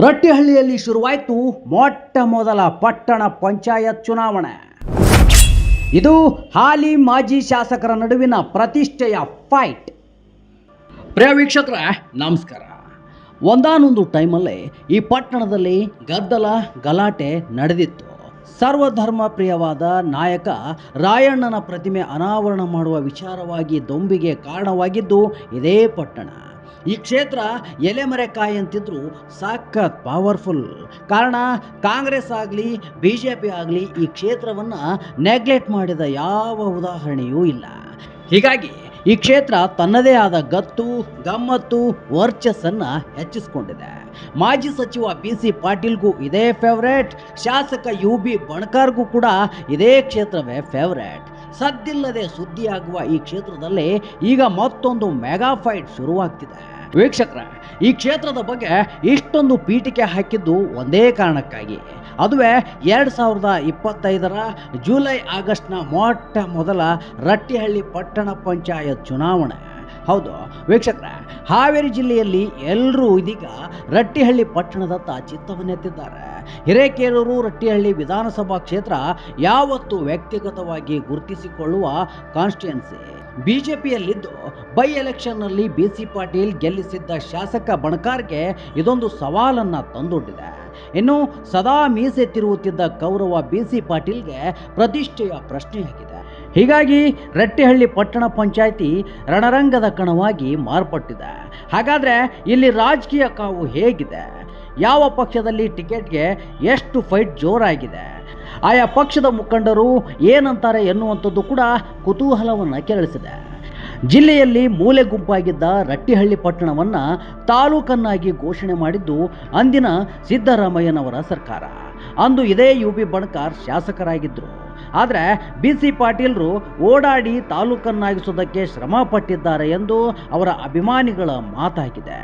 ರಟ್ಟಿಹಳ್ಳಿಯಲ್ಲಿ ಶುರುವಾಯಿತು ಮೊಟ್ಟ ಮೊದಲ ಪಟ್ಟಣ ಪಂಚಾಯತ್ ಚುನಾವಣೆ. ಇದು ಹಾಲಿ ಮಾಜಿ ಶಾಸಕರ ನಡುವಿನ ಪ್ರತಿಷ್ಠೆಯ ಫೈಟ್ ಪ್ರಿಯ ವೀಕ್ಷಕರ, ನಮಸ್ಕಾರ. ಒಂದಾನೊಂದು ಟೈಮಲ್ಲಿ ಈ ಪಟ್ಟಣದಲ್ಲಿ ಗದ್ದಲ, ಗಲಾಟೆ ನಡೆದಿತ್ತು. ಸರ್ವಧರ್ಮ ಪ್ರಿಯವಾದ ನಾಯಕ ರಾಯಣ್ಣನ ಪ್ರತಿಮೆ ಅನಾವರಣ ಮಾಡುವ ವಿಚಾರವಾಗಿ ದೊಂಬಿಗೆ ಕಾರಣವಾಗಿದ್ದು ಇದೇ ಪಟ್ಟಣ. ಈ ಕ್ಷೇತ್ರ ಎಲೆಮರೆಕಾಯಿ ಅಂತಿದ್ರು ಸಾಕತ್ ಪವರ್ಫುಲ್ ಕಾರಣ ಕಾಂಗ್ರೆಸ್ ಆಗಲಿ ಬಿ ಜೆ ಪಿ ಆಗಲಿ ಈ ಕ್ಷೇತ್ರವನ್ನು ನೆಗ್ಲೆಕ್ಟ್ ಮಾಡಿದ ಯಾವ ಉದಾಹರಣೆಯೂ ಇಲ್ಲ. ಹೀಗಾಗಿ ಈ ಕ್ಷೇತ್ರ ತನ್ನದೇ ಆದ ಗತ್ತು, ಗಮ್ಮತ್ತು, ವರ್ಚಸ್ಸನ್ನು ಹೆಚ್ಚಿಸಿಕೊಂಡಿದೆ. ಮಾಜಿ ಸಚಿವ ಬಿ ಸಿ ಪಾಟೀಲ್ಗೂ ಇದೇ ಫೇವ್ರೇಟ್ ಶಾಸಕ ಯು ಬಿ ಬಣಕಾರ್ಗೂ ಕೂಡ ಇದೇ ಕ್ಷೇತ್ರವೇ ಫೇವ್ರೇಟ್ ಸದ್ದಿಲ್ಲದೆ ಸುದ್ದಿಯಾಗುವ ಈ ಕ್ಷೇತ್ರದಲ್ಲಿ ಈಗ ಮತ್ತೊಂದು ಮೆಗಾ ಫೈಟ್ ಶುರುವಾಗ್ತಿದೆ. ವೀಕ್ಷಕರ, ಈ ಕ್ಷೇತ್ರದ ಬಗ್ಗೆ ಇಷ್ಟೊಂದು ಪೀಠಿಕೆ ಹಾಕಿದ್ದು ಒಂದೇ ಕಾರಣಕ್ಕಾಗಿ. ಅದುವೇ ಎರಡು ಸಾವಿರದ ಇಪ್ಪತ್ತೈದರ ಜುಲೈ ಆಗಸ್ಟ್ನ ಮೊಟ್ಟ ಮೊದಲ ರಟ್ಟಿಹಳ್ಳಿ ಪಟ್ಟಣ ಪಂಚಾಯತ್ ಚುನಾವಣೆ. ಹೌದು. ವೀಕ್ಷಕರ, ಹಾವೇರಿ ಜಿಲ್ಲೆಯಲ್ಲಿ ಎಲ್ಲರೂ ಇದೀಗ ರಟ್ಟಿಹಳ್ಳಿ ಪಟ್ಟಣದತ್ತ ಚಿತ್ತವನ್ನೆತ್ತಿದ್ದಾರೆ. ಹಿರೇಕೇರೂರು ರಟ್ಟಿಹಳ್ಳಿ ವಿಧಾನಸಭಾ ಕ್ಷೇತ್ರ ಯಾವತ್ತು ವ್ಯಕ್ತಿಗತವಾಗಿ ಗುರುತಿಸಿಕೊಳ್ಳುವ ಕಾನ್ಸ್ಟಿಟ್ಯುಯನ್ಸಿ. ಬಿಜೆಪಿಯಲ್ಲಿದ್ದು ಬೈ ಎಲೆಕ್ಷನ್ನಲ್ಲಿ ಬಿ ಸಿ ಪಾಟೀಲ್ ಗೆಲ್ಲಿಸಿದ್ದ ಶಾಸಕ ಬಣಕಾರ್ಗೆ ಇದೊಂದು ಸವಾಲನ್ನು ತಂದೊಡ್ಡಿದೆ. ಇನ್ನು ಸದಾ ಮೀಸೆ ತಿರುಗುತ್ತಿದ್ದ ಕೌರವ ಬಿ ಸಿ ಪಾಟೀಲ್ಗೆ ಪ್ರತಿಷ್ಠೆಯ ಪ್ರಶ್ನೆಯಾಗಿದೆ ಹೀಗಾಗಿ ರಟ್ಟಿಹಳ್ಳಿ ಪಟ್ಟಣ ಪಂಚಾಯಿತಿ ರಣರಂಗದ ಕಣವಾಗಿ ಮಾರ್ಪಟ್ಟಿದೆ. ಹಾಗಾದರೆ ಇಲ್ಲಿ ರಾಜಕೀಯ ಕಾವು ಹೇಗಿದೆ? ಯಾವ ಪಕ್ಷದಲ್ಲಿ ಟಿಕೆಟ್ಗೆ ಎಷ್ಟು ಫೈಟ್ ಜೋರಾಗಿದೆ? ಆಯಾ ಪಕ್ಷದ ಮುಖಂಡರು ಏನಂತಾರೆ ಎನ್ನುವಂಥದ್ದು ಕೂಡ ಕುತೂಹಲವನ್ನು ಕೆರಳಿಸಿದೆ. ಜಿಲ್ಲೆಯಲ್ಲಿ ಮೂಲೆ ಗುಂಪಾಗಿದ್ದ ರಟ್ಟಿಹಳ್ಳಿ ಪಟ್ಟಣವನ್ನು ತಾಲೂಕನ್ನಾಗಿ ಘೋಷಣೆ ಮಾಡಿದ್ದು ಅಂದಿನ ಸಿದ್ದರಾಮಯ್ಯನವರ ಸರ್ಕಾರ. ಅಂದು ಇದೇ ಯು ಬಿ ಬಣಕಾರ್ ಶಾಸಕರಾಗಿದ್ದರು ಆದರೆ ಬಿ ಸಿ ಪಾಟೀಲ್ರು ಓಡಾಡಿ ತಾಲೂಕನ್ನಾಗಿಸೋದಕ್ಕೆ ಶ್ರಮ ಪಟ್ಟಿದ್ದಾರೆ ಎಂದು ಅವರ ಅಭಿಮಾನಿಗಳ ಮಾತಾಗಿದೆ.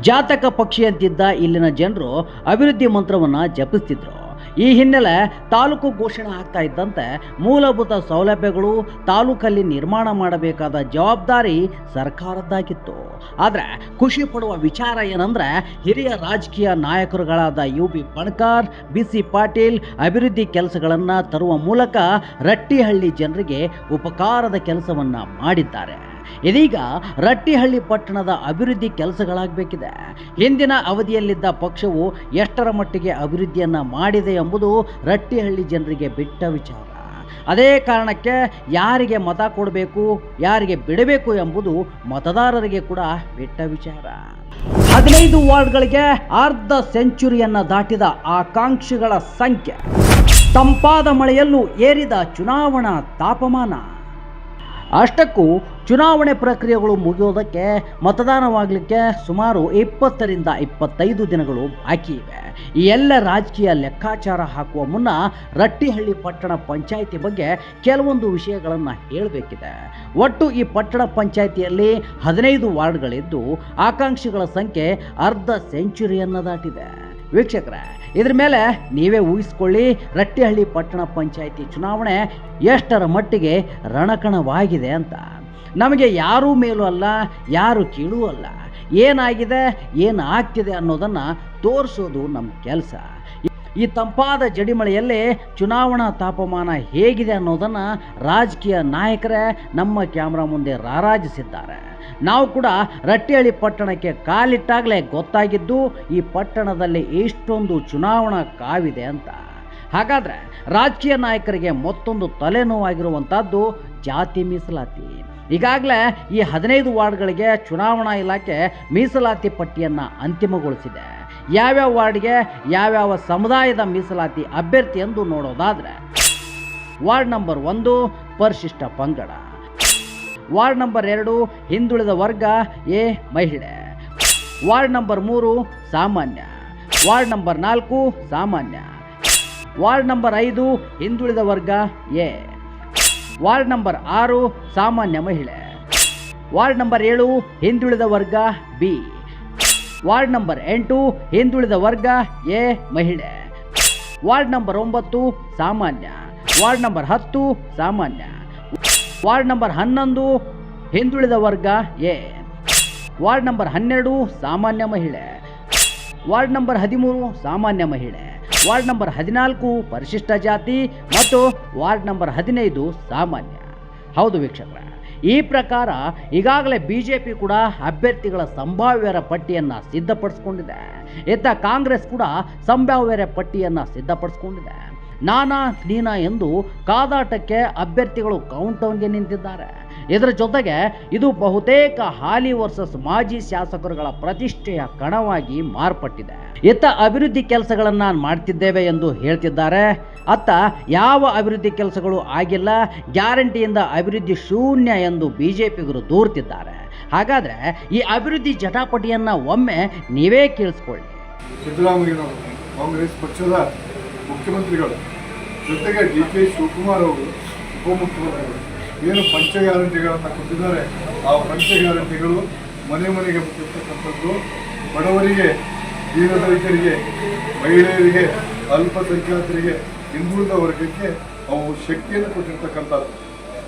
ಜಾತಕ ಪಕ್ಷಿಯಂತಿದ್ದ ಇಲ್ಲಿನ ಜನರು ಅಭಿವೃದ್ಧಿ ಮಂತ್ರವನ್ನು ಜಪಿಸ್ತಿದ್ರು. ಈ ಹಿನ್ನೆಲೆ ತಾಲೂಕು ಘೋಷಣೆ ಆಗ್ತಾ ಇದ್ದಂತೆ ಮೂಲಭೂತ ಸೌಲಭ್ಯಗಳು ತಾಲೂಕಲ್ಲಿ ನಿರ್ಮಾಣ ಮಾಡಬೇಕಾದ ಜವಾಬ್ದಾರಿ ಸರ್ಕಾರದ್ದಾಗಿತ್ತು. ಆದರೆ ಖುಷಿ ಪಡುವ ವಿಚಾರ ಏನಂದ್ರೆ ಹಿರಿಯ ರಾಜಕೀಯ ನಾಯಕರುಗಳಾದ U B Banakar, B C Patil ಅಭಿವೃದ್ಧಿ ಕೆಲಸಗಳನ್ನು ತರುವ ಮೂಲಕ ರಟ್ಟಿಹಳ್ಳಿ ಜನರಿಗೆ ಉಪಕಾರದ ಕೆಲಸವನ್ನು ಮಾಡಿದ್ದಾರೆ. ಇದೀಗ ರಟ್ಟಿಹಳ್ಳಿ ಪಟ್ಟಣದ ಅಭಿವೃದ್ಧಿ ಕೆಲಸಗಳಾಗಬೇಕಿದೆ. ಹಿಂದಿನ ಅವಧಿಯಲ್ಲಿದ್ದ ಪಕ್ಷವು ಎಷ್ಟರ ಮಟ್ಟಿಗೆ ಅಭಿವೃದ್ಧಿಯನ್ನು ಮಾಡಿದೆ ಎಂಬುದು ರಟ್ಟಿಹಳ್ಳಿ ಜನರಿಗೆ ಬಿಟ್ಟ ವಿಚಾರ. ಅದೇ ಕಾರಣಕ್ಕೆ ಯಾರಿಗೆ ಮತ ಕೊಡಬೇಕು, ಯಾರಿಗೆ ಬಿಡಬೇಕು ಎಂಬುದು ಮತದಾರರಿಗೆ ಕೂಡ ಬಿಟ್ಟ ವಿಚಾರ. ಹದಿನೈದು ವಾರ್ಡ್ಗಳಿಗೆ ಅರ್ಧ ಸೆಂಚುರಿಯನ್ನು ದಾಟಿದ ಆಕಾಂಕ್ಷಿಗಳ ಸಂಖ್ಯೆ. ತಂಪಾದ ಮಳೆಯಲ್ಲೂ ಏರಿದ ಚುನಾವಣಾ ತಾಪಮಾನ. ಅಷ್ಟಕ್ಕೂ ಚುನಾವಣೆ ಪ್ರಕ್ರಿಯೆಗಳು ಮುಗಿಯೋದಕ್ಕೆ ಮತದಾನವಾಗಲಿಕ್ಕೆ ಸುಮಾರು ಇಪ್ಪತ್ತರಿಂದ ಇಪ್ಪತ್ತೈದು ದಿನಗಳು ಬಾಕಿ ಇವೆ. ಈ ಎಲ್ಲ ರಾಜಕೀಯ ಲೆಕ್ಕಾಚಾರ ಹಾಕುವ ಮುನ್ನ ರಟ್ಟಿಹಳ್ಳಿ ಪಟ್ಟಣ ಪಂಚಾಯಿತಿ ಬಗ್ಗೆ ಕೆಲವೊಂದು ವಿಷಯಗಳನ್ನು ಹೇಳಬೇಕಿದೆ. ಒಟ್ಟು ಈ ಪಟ್ಟಣ ಪಂಚಾಯಿತಿಯಲ್ಲಿ ಹದಿನೈದು ವಾರ್ಡ್ಗಳಿದ್ದು ಆಕಾಂಕ್ಷಿಗಳ ಸಂಖ್ಯೆ ಅರ್ಧ ಸೆಂಚುರಿಯನ್ನು ದಾಟಿದೆ ವೀಕ್ಷಕರೇ, ಇದ್ರ ಮೇಲೆ ನೀವೇ ಊಹಿಸ್ಕೊಳ್ಳಿ, ರಟ್ಟಿಹಳ್ಳಿ ಪಟ್ಟಣ ಪಂಚಾಯಿತಿ ಚುನಾವಣೆ ಎಷ್ಟರ ಮಟ್ಟಿಗೆ ರಣಕಣವಾಗಿದೆ ಅಂತ. ನಮಗೆ ಯಾರೂ ಮೇಲೂ ಅಲ್ಲ, ಯಾರು ಕೀಳೂ ಅಲ್ಲ. ಏನಾಗಿದೆ, ಏನು ಆಗ್ತಿದೆ ಅನ್ನೋದನ್ನು ತೋರಿಸೋದು ನಮ್ಮ ಕೆಲಸ. ಈ ತಂಪಾದ ಜಡಿಮಳೆಯಲ್ಲೇ ಚುನಾವಣಾ ತಾಪಮಾನ ಹೇಗಿದೆ ಅನ್ನೋದನ್ನು ರಾಜಕೀಯ ನಾಯಕರೇ ನಮ್ಮ ಕ್ಯಾಮ್ರಾ ಮುಂದೆ ರಾರಾಜಿಸಿದ್ದಾರೆ. ನಾವು ಕೂಡ ರಟ್ಟಿಹಳ್ಳಿ ಪಟ್ಟಣಕ್ಕೆ ಕಾಲಿಟ್ಟಾಗಲೇ ಗೊತ್ತಾಗಿದ್ದು, ಈ ಪಟ್ಟಣದಲ್ಲಿ ಇಷ್ಟೊಂದು ಚುನಾವಣಾ ಕಾವಿದೆ ಅಂತ. ಹಾಗಾದರೆ ರಾಜಕೀಯ ನಾಯಕರಿಗೆ ಮತ್ತೊಂದು ತಲೆನೋವಾಗಿರುವಂಥದ್ದು ಜಾತಿ ಮೀಸಲಾತಿ. ಈಗಾಗಲೇ ಈ ಹದಿನೈದು ವಾರ್ಡ್ಗಳಿಗೆ ಚುನಾವಣಾ ಇಲಾಖೆ ಮೀಸಲಾತಿ ಪಟ್ಟಿಯನ್ನು ಅಂತಿಮಗೊಳಿಸಿದೆ. ಯಾವ್ಯಾವ ವಾರ್ಡ್ಗೆ ಯಾವ್ಯಾವ ಸಮುದಾಯದ ಮೀಸಲಾತಿ ಅಭ್ಯರ್ಥಿ ಎಂದು ನೋಡೋದಾದರೆ, ವಾರ್ಡ್ ನಂಬರ್ ಒಂದು ಪರಿಶಿಷ್ಟ ಪಂಗಡ, ವಾರ್ಡ್ ನಂಬರ್ ಎರಡು ಹಿಂದುಳಿದ ವರ್ಗ ಎ ಮಹಿಳೆ, ವಾರ್ಡ್ ನಂಬರ್ ಮೂರು ಸಾಮಾನ್ಯ, ವಾರ್ಡ್ ನಂಬರ್ ನಾಲ್ಕು ಸಾಮಾನ್ಯ, ವಾರ್ಡ್ ನಂಬರ್ ಐದು ಹಿಂದುಳಿದ ವರ್ಗ ಎ. ವಾರ್ಡ್ ನಂಬರ್ ಆರು, ಸಾಮಾನ್ಯ ಮಹಿಳೆ. ವಾರ್ಡ್ ನಂಬರ್ ಏಳು, ಹಿಂದುಳಿದ ವರ್ಗ ಬಿ. ವಾರ್ಡ್ ನಂಬರ್ ಎಂಟು, ಹಿಂದುಳಿದ ವರ್ಗ ಎ ಮಹಿಳೆ. ವಾರ್ಡ್ ನಂಬರ್ ಒಂಬತ್ತು, ಸಾಮಾನ್ಯ. ವಾರ್ಡ್ ನಂಬರ್ ಹತ್ತು, ಸಾಮಾನ್ಯ. ವಾರ್ಡ್ ನಂಬರ್ ಹನ್ನೊಂದು, ಹಿಂದುಳಿದ ವರ್ಗ ಎ. ವಾರ್ಡ್ ನಂಬರ್ ಹನ್ನೆರಡು, ಸಾಮಾನ್ಯ ಮಹಿಳೆ. ವಾರ್ಡ್ ನಂಬರ್ ಹದಿಮೂರು, ಸಾಮಾನ್ಯ ಮಹಿಳೆ. ವಾರ್ಡ್ ನಂಬರ್ ಹದಿನಾಲ್ಕು, ಪರಿಶಿಷ್ಟ ಜಾತಿ ಮತ್ತು ವಾರ್ಡ್ ನಂಬರ್ ಹದಿನೈದು ಸಾಮಾನ್ಯ. ಹೌದು ವೀಕ್ಷಕರ, ಈ ಪ್ರಕಾರ ಈಗಾಗಲೇ ಬಿ ಜೆ ಪಿ ಕೂಡ ಅಭ್ಯರ್ಥಿಗಳ ಸಂಭಾವ್ಯರ ಪಟ್ಟಿಯನ್ನು ಸಿದ್ಧಪಡಿಸ್ಕೊಂಡಿದೆ. ಇತ್ತ ಕಾಂಗ್ರೆಸ್ ಕೂಡ ಸಂಭಾವ್ಯರ ಪಟ್ಟಿಯನ್ನು ಸಿದ್ಧಪಡಿಸ್ಕೊಂಡಿದೆ. ನಾನಾ, ನೀನಾ ಎಂದು ಕಾದಾಟಕ್ಕೆ ಅಭ್ಯರ್ಥಿಗಳು ಕೌಂಟೌನ್ಗೆ ನಿಂತಿದ್ದಾರೆ. ಇದರ ಜೊತೆಗೆ ಇದು ಬಹುತೇಕ ಹಾಲಿ ವರ್ಸಸ್ ಮಾಜಿ ಶಾಸಕರುಗಳ ಪ್ರತಿಷ್ಠೆಯ ಕಣವಾಗಿ ಮಾರ್ಪಟ್ಟಿದೆ. ಇತ್ತ ಅಭಿವೃದ್ಧಿ ಕೆಲಸಗಳನ್ನ ಮಾಡ್ತಿದ್ದೇವೆ ಎಂದು ಹೇಳ್ತಿದ್ದಾರೆ. ಅತ್ತ ಯಾವ ಅಭಿವೃದ್ಧಿ ಕೆಲಸಗಳು ಆಗಿಲ್ಲ, ಗ್ಯಾರಂಟಿಯಿಂದ ಅಭಿವೃದ್ಧಿ ಶೂನ್ಯ ಎಂದು ಬಿಜೆಪಿಗರು ದೂರ್ತಿದ್ದಾರೆ. ಹಾಗಾದ್ರೆ ಈ ಅಭಿವೃದ್ಧಿ ಜಟಾಪಟಿಯನ್ನು ಒಮ್ಮೆ ನೀವೇ ಕೇಳಿಸ್ಕೊಳ್ಳಿ. ಕಾಂಗ್ರೆಸ್ ಪಕ್ಷದ ಮುಖ್ಯಮಂತ್ರಿಗಳು, ಜೊತೆಗೆ ಡಿ ಕೆ ಶಿವಕುಮಾರ್ ಅವರು, ಉಪಮುಖ್ಯಮಂತ್ರಿಗಳು ಏನು ಪಂಚ ಗ್ಯಾರಂಟಿಗಳನ್ನು ಕೊಟ್ಟಿದ್ದಾರೆ, ಆ ಪಂಚ ಗ್ಯಾರಂಟಿಗಳು ಮನೆ ಮನೆಗೆ ಮುಟ್ಟಿರ್ತಕ್ಕಂಥದ್ದು. ಬಡವರಿಗೆ, ದೀನದಲಿತರಿಗೆ, ಮಹಿಳೆಯರಿಗೆ, ಅಲ್ಪಸಂಖ್ಯಾತರಿಗೆ, ಹಿಂದುಳಿದ ವರ್ಗಕ್ಕೆ ಅವು ಶಕ್ತಿಯನ್ನು ಕೊಟ್ಟಿರ್ತಕ್ಕಂಥದ್ದು.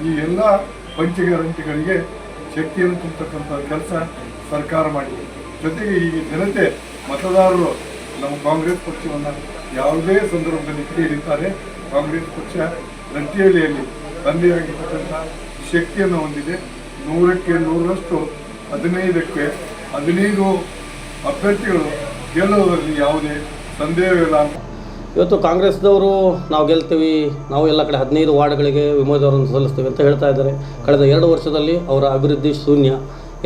ಈ ಎಲ್ಲ ಪಂಚ ಗ್ಯಾರಂಟಿಗಳಿಗೆ ಶಕ್ತಿಯನ್ನು ತುಂಬತಕ್ಕಂಥ ಕೆಲಸ ಸರ್ಕಾರ ಮಾಡಿದೆ. ಜೊತೆಗೆ ಈ ಜನತೆ, ಮತದಾರರು ನಮ್ಮ ಕಾಂಗ್ರೆಸ್ ಪಕ್ಷವನ್ನು ಯಾವುದೇ ಸಂದರ್ಭದಲ್ಲಿ ಕೈ ಕಾಂಗ್ರೆಸ್ ಪಕ್ಷ ರಟ್ಟಿಯಲ್ಲಿಯಲ್ಲಿ ತಂದೆಯಾಗಿರ್ತಕ್ಕಂಥ ಶಕ್ತಿಯನ್ನು ಹೊಂದಿದೆ. ನೂರಕ್ಕೆ ನೂರರಷ್ಟು ಹದಿನೈದಕ್ಕೆ ಹದಿನೈದು ಅಭ್ಯರ್ಥಿಗಳು ಗೆಲ್ಲುವುದರಲ್ಲಿ ಯಾವುದೇ ಸಂದೇಹವಿಲ್ಲ ಇವತ್ತು ಕಾಂಗ್ರೆಸ್ದವರು ನಾವು ಗೆಲ್ತೀವಿ, ನಾವು ಎಲ್ಲ ಕಡೆ ಹದಿನೈದು ವಾರ್ಡ್ಗಳಿಗೆ ವಿಮೋದವರನ್ನು ಸಲ್ಲಿಸ್ತೀವಿ ಅಂತ ಹೇಳ್ತಾ ಇದ್ದಾರೆ. ಕಳೆದ ಎರಡು ವರ್ಷದಲ್ಲಿ ಅವರ ಅಭಿವೃದ್ಧಿ ಶೂನ್ಯ.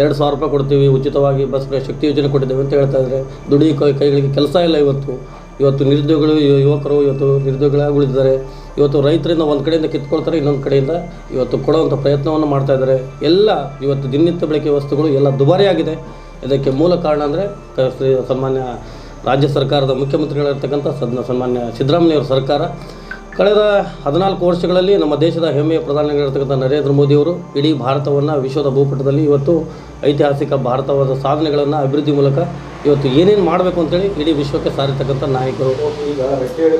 ಎರಡು ಸಾವಿರ ರೂಪಾಯಿ ಕೊಡ್ತೀವಿ, ಉಚಿತವಾಗಿ ಬಸ್ ಶಕ್ತಿ ಯೋಜನೆ ಕೊಟ್ಟಿದ್ದೇವೆ ಅಂತ ಹೇಳ್ತಾ ಇದ್ದಾರೆ. ದುಡಿ ಕೈಗಳಿಗೆ ಕೆಲಸ ಇಲ್ಲ ಇವತ್ತು. ಇವತ್ತು ನಿರುದ್ಯೋಗಿಗಳು ಯುವಕರು ಇವತ್ತು ನಿರುದ್ಯೋಗಿಗಳಾಗಿ ಉಳಿದಿದ್ದಾರೆ. ಇವತ್ತು ರೈತರಿಂದ ಒಂದು ಕಡೆಯಿಂದ ಕಿತ್ಕೊಳ್ತಾರೆ, ಇನ್ನೊಂದು ಕಡೆಯಿಂದ ಇವತ್ತು ಕೊಡುವಂಥ ಪ್ರಯತ್ನವನ್ನು ಮಾಡ್ತಾ ಇದ್ದಾರೆ. ಎಲ್ಲ ಇವತ್ತು ದಿನನಿತ್ಯ ಬಳಕೆ ವಸ್ತುಗಳು ಎಲ್ಲ ದುಬಾರಿಯಾಗಿದೆ. ಇದಕ್ಕೆ ಮೂಲ ಕಾರಣ ಅಂದರೆ ಸನ್ಮಾನ್ಯ ರಾಜ್ಯ ಸರ್ಕಾರದ ಮುಖ್ಯಮಂತ್ರಿಗಳಿರ್ತಕ್ಕಂಥ ಸದ್ನ ಸನ್ಮಾನ್ಯ ಸಿದ್ದರಾಮಯ್ಯವರ ಸರ್ಕಾರ. ಕಳೆದ ಹದಿನಾಲ್ಕು ವರ್ಷಗಳಲ್ಲಿ ನಮ್ಮ ದೇಶದ ಹೆಮ್ಮೆಯ ಪ್ರಧಾನಿಗಳಿರ್ತಕ್ಕಂಥ ನರೇಂದ್ರ ಮೋದಿಯವರು ಇಡೀ ಭಾರತವನ್ನು ವಿಶ್ವದ ಭೂಪಟದಲ್ಲಿ ಇವತ್ತು ಐತಿಹಾಸಿಕ ಭಾರತವಾದ ಸಾಧನೆಗಳನ್ನು ಅಭಿವೃದ್ಧಿ ಮೂಲಕ ಇವತ್ತು ಏನೇನು ಮಾಡಬೇಕು ಅಂತೇಳಿ ಇಡೀ ವಿಶ್ವಕ್ಕೆ ಸಾರಿರ್ತಕ್ಕಂಥ ನಾಯಕರು. ಈಗ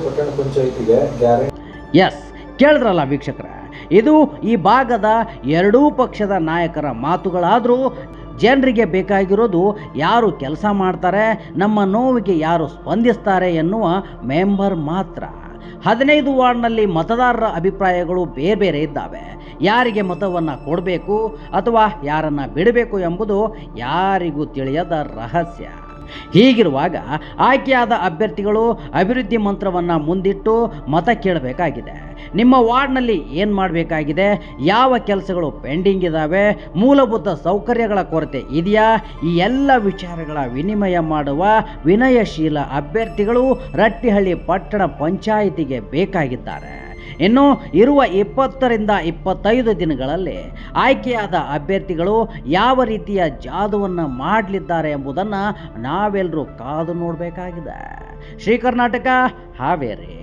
ಪಟ್ಟಣ ಪಂಚಾಯತಿಗೆ ಗ್ಯಾರಂಟಿ ಎಸ್ ಕೇಳಿದ್ರಲ್ಲ ವೀಕ್ಷಕರ, ಇದು ಈ ಭಾಗದ ಎರಡೂ ಪಕ್ಷದ ನಾಯಕರ ಮಾತುಗಳಾದರೂ ಜನರಿಗೆ ಬೇಕಾಗಿರೋದು ಯಾರು ಕೆಲಸ ಮಾಡ್ತಾರೆ, ನಮ್ಮ ನೋವಿಗೆ ಯಾರು ಸ್ಪಂದಿಸ್ತಾರೆ ಎನ್ನುವ ಮೆಂಬರ್ ಮಾತ್ರ. ಹದಿನೈದು ವಾರ್ಡ್ನಲ್ಲಿ ಮತದಾರರ ಅಭಿಪ್ರಾಯಗಳು ಬೇರೆ ಬೇರೆ ಇದ್ದಾವೆ. ಯಾರಿಗೆ ಮತವನ್ನು ಕೊಡಬೇಕು ಅಥವಾ ಯಾರನ್ನು ಬಿಡಬೇಕು ಎಂಬುದು ಯಾರಿಗೂ ತಿಳಿಯದ ರಹಸ್ಯ. ಹೀಗಿರುವಾಗ ಆಯ್ಕೆಯಾದ ಅಭ್ಯರ್ಥಿಗಳು ಅಭಿವೃದ್ಧಿ ಮಂತ್ರವನ್ನು ಮುಂದಿಟ್ಟು ಮತ ಕೇಳಬೇಕಾಗಿದೆ. ನಿಮ್ಮ ವಾರ್ಡ್ನಲ್ಲಿ ಏನು ಮಾಡಬೇಕಾಗಿದೆ? ಯಾವ ಕೆಲಸಗಳು ಪೆಂಡಿಂಗ್ ಇದ್ದಾವೆ ಮೂಲಭೂತ ಸೌಕರ್ಯಗಳ ಕೊರತೆ ಇದೆಯಾ? ಈ ಎಲ್ಲ ವಿಚಾರಗಳ ವಿನಿಮಯ ಮಾಡುವ ವಿನಯಶೀಲ ಅಭ್ಯರ್ಥಿಗಳು ರಟ್ಟಿಹಳ್ಳಿ ಪಟ್ಟಣ ಪಂಚಾಯಿತಿಗೆ ಬೇಕಾಗಿದ್ದಾರೆ. ಇನ್ನು ಇರುವ ಇಪ್ಪತ್ತರಿಂದ ಇಪ್ಪತ್ತೈದು ದಿನಗಳಲ್ಲಿ ಆಯ್ಕೆಯಾದ ಅಭ್ಯರ್ಥಿಗಳು ಯಾವ ರೀತಿಯ ಜಾದುವನ್ನು ಮಾಡಲಿದ್ದಾರೆ ಎಂಬುದನ್ನು ನಾವೆಲ್ಲರೂ ಕಾದು ನೋಡಬೇಕಾಗಿದೆ. ಶ್ರೀ ಕರ್ನಾಟಕ ಹಾವೇರಿ.